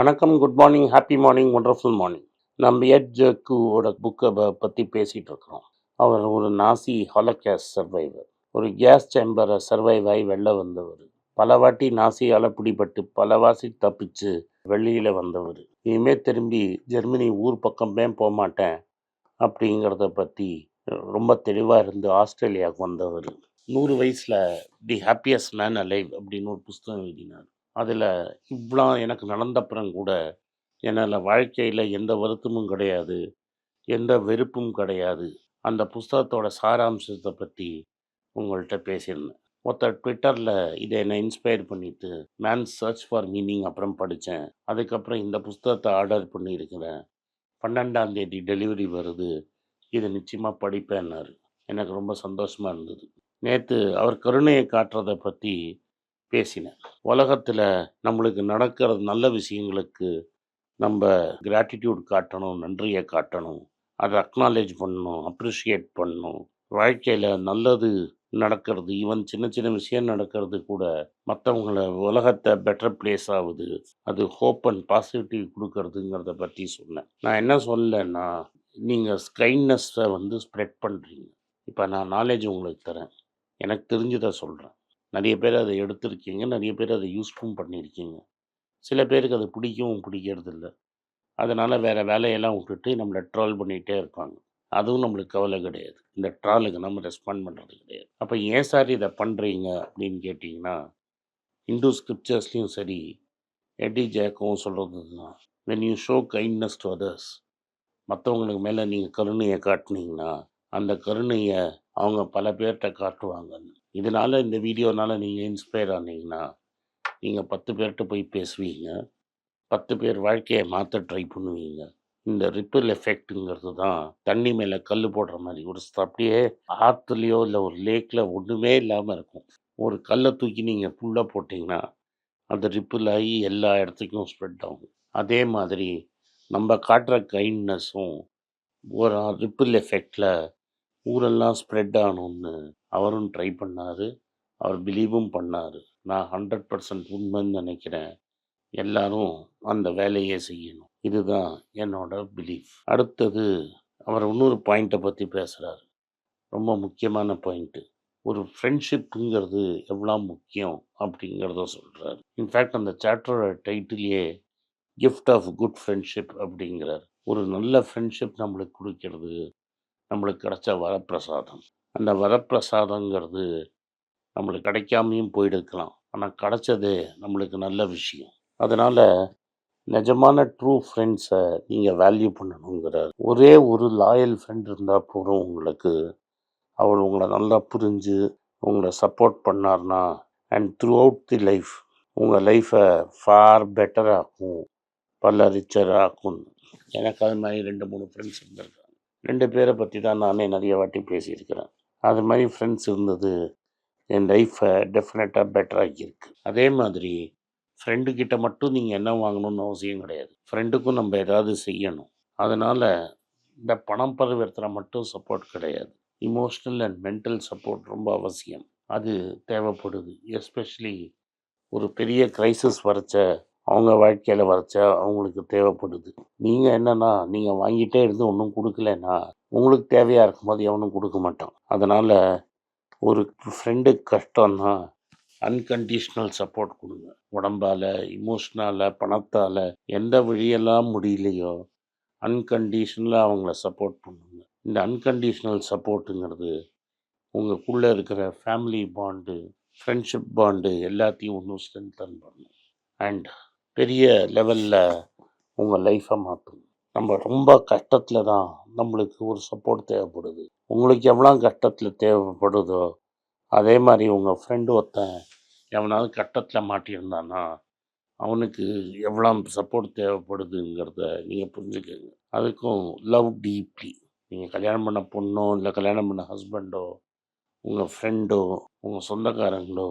வணக்கம் good morning happy morning wonderful morning நம்ம எட்ஜக்குவோட புக்கை பற்றி பேசிகிட்டு இருக்கிறோம் அவர் ஒரு நாசி ஹாலகேஸ் சர்வைவர் ஒரு கேஸ் சேம்பரை சர்வைவ் ஆகி வெளில வந்தவர். பல வாட்டி நாசியால் பிடிபட்டு பல வாசி தப்பிச்சு வெளியில் வந்தவர். இனிமே திரும்பி ஜெர்மனி ஊர் பக்கமே போக மாட்டேன் அப்படிங்கிறத பற்றி ரொம்ப தெளிவாக இருந்து ஆஸ்திரேலியாவுக்கு வந்தவர். நூறு வயசில் தி ஹாப்பியஸ்ட் மேன் அலைவ் அப்படின்னு ஒரு புஸ்தகம் எழுதினார். அதில் இவ்வளோ எனக்கு நடந்தப்புறம் கூட என்னால் வாழ்க்கையில் எந்த வருத்தமும் கிடையாது எந்த வெறுப்பும் கிடையாது. அந்த புஸ்தகத்தோட சாராம்சத்தை பற்றி உங்கள்கிட்ட பேசியிருந்தேன். ஒருத்தர் ட்விட்டரில் இதை என்னை இன்ஸ்பயர் பண்ணிட்டு மேன் சர்ச் ஃபார் மீனிங் அப்புறம் படித்தேன் அதுக்கப்புறம் இந்த புஸ்தகத்தை ஆர்டர் பண்ணியிருக்கிறேன். பன்னெண்டாம் தேதி டெலிவரி வருது. இது நிச்சயமாக படிப்பேன்னாரு. எனக்கு ரொம்ப சந்தோஷமாக இருந்தது. நேற்று அவர் கருணையை காட்டுறதை பற்றி பேசினேன் உலகத்தில் நம்மளுக்கு நடக்கிற நல்ல விஷயங்களுக்கு நம்ம கிராட்டிடியூட் காட்டணும் நன்றியை காட்டணும் அதை அக்னாலேஜ் பண்ணணும் அப்ரிஷியேட் பண்ணணும். வாழ்க்கையில் நல்லது நடக்கிறது ஈவன் சின்ன சின்ன விஷயம் நடக்கிறது கூட மற்றவங்கள உலகத்தை பெட்டர் பிளேஸ் ஆகுது. அது ஹோப் அண்ட் பாசிட்டிவ் கொடுக்கறதுங்கிறத பற்றி சொன்னேன். நான் என்ன சொல்லலைன்னா நீங்கள் கைண்ட்னஸை வந்து ஸ்ப்ரெட் பண்ணுறீங்க இப்போ நான் நாலேஜ் உங்களுக்கு தரேன். எனக்கு தெரிஞ்சதை சொல்கிறேன் நிறைய பேர் அதை எடுத்திருக்கீங்க நிறைய பேர் அதை யூஸ்ஃபும் பண்ணியிருக்கீங்க. சில பேருக்கு அது பிடிக்கவும் பிடிக்கிறது இல்லை அதனால் வேறு வேலையெல்லாம் விட்டுட்டு நம்மளை ட்ரால் பண்ணிகிட்டே இருப்பாங்க. அதுவும் நம்மளுக்கு கவலை கிடையாது. இந்த ட்ராலுக்கு நம்ம ரெஸ்பாண்ட் பண்ணுறது கிடையாது. அப்போ ஏன் சார் இதை பண்ணுறீங்க அப்படின்னு கேட்டிங்கன்னா இந்து ஸ்கிரிப்சர்ஸ்லேயும் சரி எடி ஜேக்கவும் சொல்கிறது தான் when you show kindness to others மற்றவங்களுக்கு மேலே நீங்கள் கருணையை காட்டுனீங்கன்னா அந்த கருணையை அவங்க பல பேர்கிட்ட காட்டுவாங்க இதனால் இந்த வீடியோனால் நீங்கள் இன்ஸ்பயர் ஆனீங்கன்னா நீங்கள் பத்து பேர்கிட்ட போய் பேசுவீங்க. பத்து பேர் வாழ்க்கையை மாற்ற ட்ரை பண்ணுவீங்க. இந்த ரிப்பிள் எஃபெக்ட்டுங்கிறது தான் தண்ணி மேலே கல் போடுற மாதிரி. ஒரு அப்படியே ஆற்றுலையோ இல்லை ஒரு லேக்கில் ஒன்றுமே இல்லாமல் இருக்கும். ஒரு கல்லை தூக்கி நீங்கள் ஃபுல்லாக போட்டிங்கன்னா அந்த ரிப்பிள் ஆகி எல்லா இடத்துக்கும் ஸ்ப்ரெட் ஆகும். அதே மாதிரி நம்ம காட்டுற கைண்ட்னஸும் ஒரு ரிப்பிள் எஃபெக்டில் ஊரெல்லாம் ஸ்ப்ரெட் ஆகணும்னு அவரும் ட்ரை பண்ணார். அவர் பிலீவும் பண்ணார். நான் ஹண்ட்ரட் பர்சன்ட் உண்மைன்னு நினைக்கிறேன். எல்லாரும் அந்த வேலையை செய்யணும். இதுதான் என்னோட பிலீஃப் அடுத்தது அவர் இன்னொரு பாயிண்ட்டை பற்றி பேசுகிறார் ரொம்ப முக்கியமான பாயிண்ட்டு ஒரு ஃப்ரெண்ட்ஷிப்புங்கிறது எவ்வளோ முக்கியம் அப்படிங்கிறத சொல்கிறார் இன்ஃபேக்ட் அந்த சாப்டரோட டைட்டிலே கிஃப்ட் ஆஃப் குட் ஃப்ரெண்ட்ஷிப் அப்படிங்கிறார். ஒரு நல்ல ஃப்ரெண்ட்ஷிப் நம்மளுக்கு கொடுக்கறது. நம்மளுக்கு கிடைச்ச வரப்பிரசாதம். அந்த வரப்பிரசாதங்கிறது நம்மளுக்கு கிடைக்காமையும் போயிருக்கலாம். ஆனால் கிடைச்சது நம்மளுக்கு நல்ல விஷயம். அதனால் நிஜமான ட்ரூ ஃப்ரெண்ட்ஸை நீங்கள் வேல்யூ பண்ணணுங்கிறார். ஒரே ஒரு லாயல் ஃப்ரெண்ட் இருந்தால் போதும் உங்களுக்கு. அவர் உங்களை நல்லா புரிஞ்சு உங்களை சப்போர்ட் பண்ணார்னா and throughout the life உங்கள் லைஃப்பை ஃபார் பெட்டராகும் பல ரிச்சராகும் எனக்கு அது மாதிரி ரெண்டு மூணு ஃப்ரெண்ட்ஸ் இருந்திருக்கு. ரெண்டு பேரை பற்றி தான் நானே நிறைய வாட்டி பேசியிருக்கிறேன். அது மாதிரி ஃப்ரெண்ட்ஸ் இருந்தது. என் லைஃப்பை டெஃபினட்டாக பெட்டராகியிருக்கு அதே மாதிரி ஃப்ரெண்டுக்கிட்ட மட்டும் நீங்கள் என்ன வாங்கணும்னு அவசியம் கிடையாது. ஃப்ரெண்டுக்கும் நம்ம ஏதாவது செய்யணும். அதனால் இந்த பணம் பரிவர்த்தனை மட்டும் சப்போர்ட் கிடையாது. இமோஷ்னல் அண்ட் மென்டல் சப்போர்ட் ரொம்ப அவசியம். அது தேவைப்படுது. எஸ்பெஷலி ஒரு பெரிய க்ரைசிஸ் வரைச்ச அவங்க வாழ்க்கையில் வரைச்சா அவங்களுக்கு தேவைப்படுது. நீங்கள் என்னென்னா நீங்கள் வாங்கிட்டே இருந்து ஒன்றும் கொடுக்கலன்னா உங்களுக்கு தேவையாக இருக்கும்போது எவனும் கொடுக்க மாட்டான். அதனால் ஒரு ஃப்ரெண்டுக்கு கஷ்டம்னா அன்கண்டிஷ்னல் சப்போர்ட் கொடுங்க. உடம்பால் இமோஷ்னலாக பணத்தால் எந்த வழியெல்லாம் முடியலையோ அன்கண்டிஷ்னலாக அவங்கள சப்போர்ட் பண்ணுங்க. இந்த அன்கண்டிஷ்னல் சப்போர்ட்டுங்கிறது உங்களுக்குள்ளே இருக்கிற ஃபேமிலி பாண்டு ஃப்ரெண்ட்ஷிப் பாண்டு எல்லாத்தையும் ஒன்றும் ஸ்ட்ரென்தன் பண்ணும். அண்ட் பெரிய லெவலில் உங்கள் லைஃப்பை மாற்றும் நம்ம ரொம்ப கஷ்டத்தில் தான் நம்மளுக்கு ஒரு சப்போர்ட் தேவைப்படுது. உங்களுக்கு எவ்வளோ கஷ்டத்தில் தேவைப்படுதோ அதே மாதிரி உங்கள் ஃப்ரெண்டு ஒருத்தன் எவனாவது கட்டத்தில் மாட்டியிருந்தான்னா அவனுக்கு எவ்வளோ சப்போர்ட் தேவைப்படுதுங்கிறத நீங்கள் புரிஞ்சுக்கோங்க. அதுக்கும் லவ் டீப்லி நீங்கள் கல்யாணம் பண்ண பொண்ணோ இல்லை கல்யாணம் பண்ண ஹஸ்பண்டோ உங்கள் ஃப்ரெண்டோ உங்கள் சொந்தக்காரங்களோ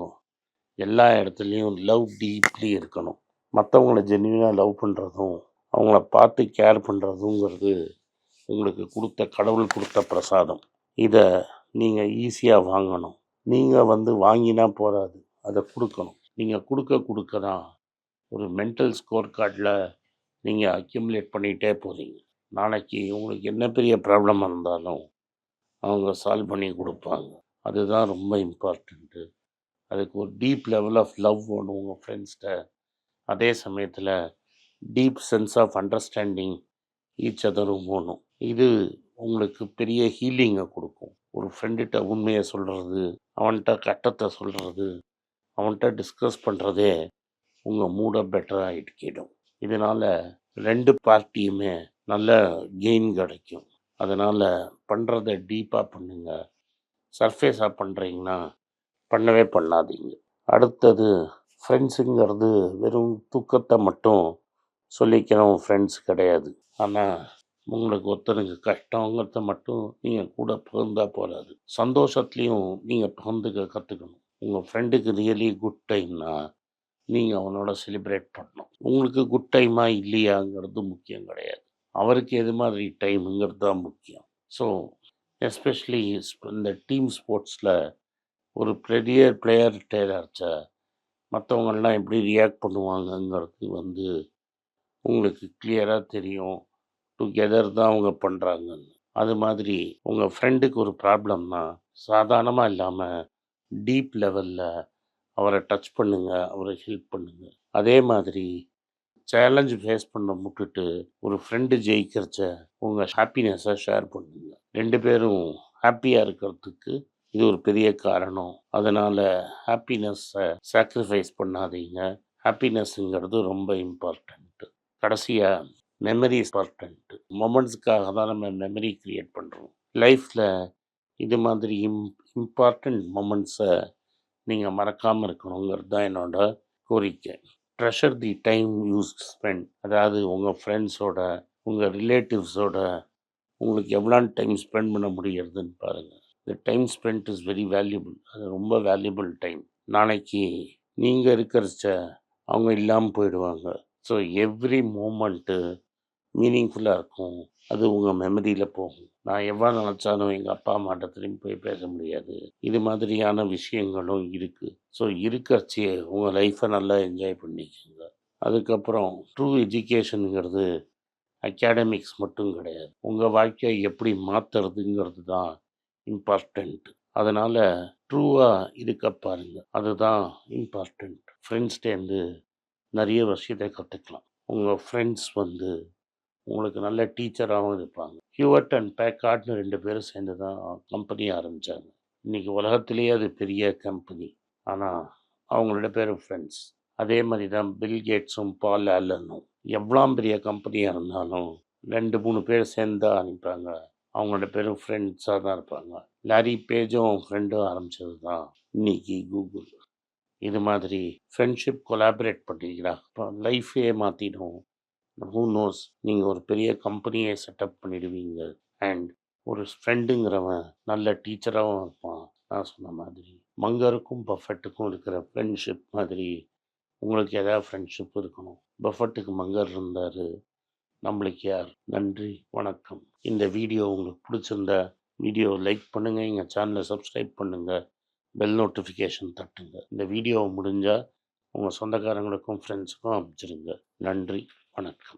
எல்லா இடத்துலையும் லவ் டீப்லி இருக்கணும். மற்றவங்கள ஜென்யூனாக லவ் பண்ணுறதும் அவங்கள பார்த்து கேர் பண்ணுறதுங்கிறது உங்களுக்கு கொடுத்த கடவுள் கொடுத்த பிரசாதம். இதை நீங்கள் ஈஸியாக வாங்கணும். நீங்கள் வந்து வாங்கினா போகாது அதை கொடுக்கணும். நீங்கள் கொடுக்க கொடுக்க தான் ஒரு மென்டல் ஸ்கோர் கார்டில் நீங்கள் அக்யூமுலேட் பண்ணிகிட்டே போகிறீங்க நாளைக்கு உங்களுக்கு என்ன பெரிய ப்ராப்ளம் இருந்தாலும் அவங்க சால்வ் பண்ணி கொடுப்பாங்க. அதுதான் ரொம்ப இம்பார்ட்டண்ட்டு அதுக்கு ஒரு டீப் லெவல் ஆஃப் லவ் ஒன்று உங்கள் ஃப்ரெண்ட்ஸ்கிட்ட அதே சமயத்தில் deep sense of understanding each அதரும் போகணும் இது உங்களுக்கு பெரிய ஹீலிங்கை கொடுக்கும். ஒரு ஃப்ரெண்டுகிட்ட உண்மையை சொல்கிறது அவன்கிட்ட கட்டத்தை சொல்கிறது அவன்கிட்ட டிஸ்கஸ் பண்ணுறதே உங்கள் மூடை பெட்டராக இட்டுக்கிடும் இதனால் ரெண்டு பார்ட்டியுமே நல்ல கெயின் கிடைக்கும். அதனால் பண்ணுறத டீப்பாக பண்ணுங்கள் சர்ஃபேஸாக பண்ணுறீங்கன்னா பண்ணவே பண்ணாதீங்க. அடுத்தது ஃப்ரெண்ட்ஸுங்கிறது வெறும் தூக்கத்தை மட்டும் சொல்லிக்கிறோம் ஃப்ரெண்ட்ஸ் கிடையாது. ஆனால் உங்களுக்கு ஒருத்தருக்கு கஷ்டங்கிறத மட்டும் நீங்கள் கூட பகிர்ந்தால் போகாது சந்தோஷத்துலேயும் நீங்கள் பகிர்ந்துக்க கற்றுக்கணும் உங்கள் ஃப்ரெண்டுக்கு ரியலி குட் டைம்னா நீங்கள் அவனோட செலிப்ரேட் பண்ணணும். உங்களுக்கு குட் டைமாக இல்லையாங்கிறது முக்கியம் கிடையாது. அவருக்கு எது மாதிரி டைமுங்கிறது தான் முக்கியம். ஸோ எஸ்பெஷலி இந்த டீம் ஸ்போர்ட்ஸில் ஒரு பெரிய பிளேயர் டேலாச்ச மற்றவங்கெல்லாம் எப்படி ரியாக்ட் பண்ணுவாங்கங்கிறது வந்து உங்களுக்கு கிளியராக தெரியும். டுகெதர் தான் அவங்க பண்ணுறாங்கன்னு அது மாதிரி உங்கள் ஃப்ரெண்டுக்கு ஒரு ப்ராப்ளம்னா சாதாரணமாக இல்லாமல் டீப் லெவலில் அவரை டச் பண்ணுங்கள் அவரை ஹெல்ப் பண்ணுங்கள் அதே மாதிரி சேலஞ்சு ஃபேஸ் பண்ண முட்டுட்டு ஒரு ஃப்ரெண்டு ஜெயிக்கிறச்ச உங்கள் ஹாப்பினஸை ஷேர் பண்ணுங்கள் ரெண்டு பேரும் ஹாப்பியாக இருக்கிறதுக்கு இது ஒரு பெரிய காரணம். அதனால் ஹாப்பினஸ்ஸை சாக்ரிஃபைஸ் பண்ணாதீங்க. ஹாப்பினஸ்ஸுங்கிறது ரொம்ப இம்பார்ட்டண்ட்டு கடைசியாக மெமரி இம்பார்ட்டண்ட்டு மொமெண்ட்ஸுக்காக தான் நம்ம மெமரி க்ரியேட் பண்ணுறோம் லைஃப்பில் இது மாதிரி இம் இம்பார்ட்டண்ட் மொமெண்ட்ஸை நீங்கள் மறக்காமல் இருக்கணுங்கிறது தான் என்னோட கோரிக்கை. Treasure the time you spend அதாவது உங்கள் ஃப்ரெண்ட்ஸோட உங்கள் ரிலேட்டிவ்ஸோட உங்களுக்கு எவ்வளோ டைம் ஸ்பெண்ட் பண்ண முடியறதுன்னு பாருங்கள் இந்த time spend is very valuable அது ரொம்ப வேல்யூபிள் டைம் நாளைக்கு நீங்கள் இருக்கிறச்ச அவங்க இல்லாமல் போயிடுவாங்க. ஸோ எவ்ரி மூமெண்ட்டு மீனிங்ஃபுல்லாக இருக்கும். அது உங்கள் மெமரியில் போகும். நான் எவ்வளோ நினச்சாலும் எங்கள் அப்பா அம்மாட்ட திரும்பி போய் பேச முடியாது. இது மாதிரியான விஷயங்களும் இருக்குது ஸோ இருக்கிறச்சியே உங்கள் லைஃப்பை நல்லா என்ஜாய் பண்ணிக்கோங்க. அதுக்கப்புறம் ட்ரூ எஜுகேஷனுங்கிறது அகாடமிக்ஸ் மட்டும் கிடையாது. உங்கள் வாழ்க்கையை எப்படி மாற்றுறதுங்கிறது தான் இம்பார்ட்டண்ட் அதனால் ட்ரூவாக இருக்க பாருங்கள் அதுதான் இம்பார்ட்டண்ட் ஃப்ரெண்ட்ஸ்டேருந்து நிறைய விஷயத்தை கற்றுக்கலாம் உங்கள் ஃப்ரெண்ட்ஸ் வந்து உங்களுக்கு நல்ல டீச்சராகவும் இருப்பாங்க. ஹியூவர்ட் அண்ட் பேக்கார்ட்னு ரெண்டு பேரும் சேர்ந்து தான் கம்பெனி ஆரம்பித்தாங்க இன்றைக்கி உலகத்திலேயே அது பெரிய கம்பெனி ஆனால் அவங்களோட பேரும் ஃப்ரெண்ட்ஸ் அதே மாதிரி தான் பில் கேட்ஸும் பால் ஆலனும் எவ்வளோ பெரிய கம்பெனியாக இருந்தாலும் ரெண்டு மூணு பேர் சேர்ந்து தான் அனுப்புகிறாங்க அவங்களோட பேரும் ஃப்ரெண்ட்ஸாக தான் இருப்பாங்க. லாரி பேஜும் ஃப்ரெண்டும் ஆரம்பித்தது தான் இன்றைக்கி கூகுள் இது மாதிரி ஃப்ரெண்ட்ஷிப் கொலாபரேட் பண்ணிக்கிறா இப்போ லைஃபே மாற்றிடும் ஹூ நோஸ் நீங்கள் ஒரு பெரிய கம்பெனியை செட்டப் பண்ணிடுவீங்க. அண்ட் ஒரு ஃப்ரெண்டுங்கிறவன் நல்ல டீச்சராகவும் இருப்பான். நான் சொன்ன மாதிரி. மங்கருக்கும் பஃபெட்டுக்கும் இருக்கிற ஃப்ரெண்ட்ஷிப் மாதிரி. உங்களுக்கு எதாவது ஃப்ரெண்ட்ஷிப் இருக்கணும். பஃபெட்டுக்கு மங்கர் இருந்தார். நம்மளுக்கு யார்? நன்றி வணக்கம். இந்த வீடியோ உங்களுக்கு பிடிச்சிருந்தா வீடியோ லைக் பண்ணுங்கள் எங்கள் சேனலை சப்ஸ்கிரைப் பண்ணுங்கள் பெல் நோட்டிஃபிகேஷன் தட்டுங்க. இந்த வீடியோ முடிஞ்சால் உங்கள் சொந்தக்காரங்களுக்கும் ஃப்ரெண்ட்ஸுக்கும் அனுப்பிச்சிருங்க. நன்றி வணக்கம்.